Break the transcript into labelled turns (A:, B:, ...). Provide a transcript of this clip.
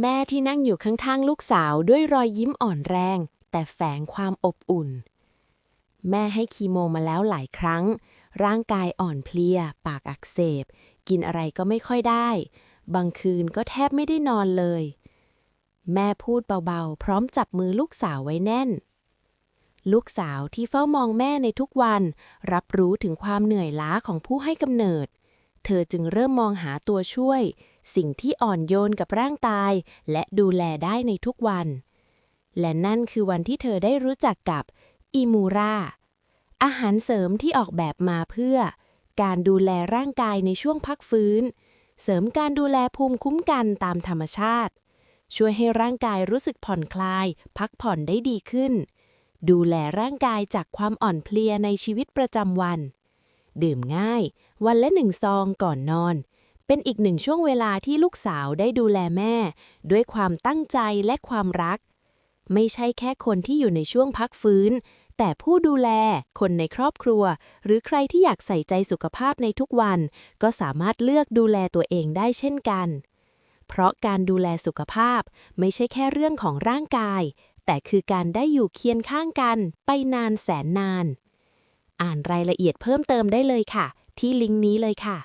A: แม่ที่นั่งอยู่ข้างๆลูกสาวด้วยรอยยิ้มอ่อนแรง แต่แฝงความอบอุ่น แม่ให้คีโมมาแล้วหลายครั้ง ร่างกายอ่อนเพลีย ปากอักเสบ กินอะไรก็ไม่ค่อยได้ บางคืนก็แทบไม่ได้นอนเลย แม่พูดเบาๆ พร้อมจับมือลูกสาวไว้แน่น ลูกสาวที่เฝ้ามองแม่ในทุกวัน รับรู้ถึงความเหนื่อยล้าของผู้ให้กำเนิด เธอจึงเริ่มมองหาตัวช่วย สิ่งที่อ่อนโยนกับร่างกาย และดูแลได้ในทุกวัน และนั่นคือวันที่เธอได้รู้จักกับอิมูราอาหารเสริมที่ออกแบบมาเพื่อ การดูแลร่างกายในช่วงพักฟื้น เสริมการดูแลภูมิคุ้มกันตามธรรมชาติ ช่วยให้ร่างกายรู้สึกผ่อนคลาย พักผ่อนได้ดีขึ้น ดูแลร่างกายจากความอ่อนเพลียในชีวิตประจำวัน ดื่มง่าย วันละหนึ่งซองก่อนนอน เป็นอีกหนึ่งช่วงเวลาที่ลูกสาวได้ดูแลแม่ ด้วยความตั้งใจและความรัก ไม่ใช่แค่คนที่อยู่ในช่วงพักฟื้น แต่ผู้ดูแล คนในครอบครัว หรือใครที่อยากใส่ใจสุขภาพในทุกวัน ก็สามารถเลือกดูแลตัวเองได้เช่นกัน เพราะการดูแลสุขภาพไม่ใช่แค่เรื่องของร่างกาย แต่คือการได้อยู่เคียงข้างกัน ไปนานแสนนาน อ่านรายละเอียดเพิ่มเติมได้เลยค่ะ ที่ลิงก์นี้เลยค่ะ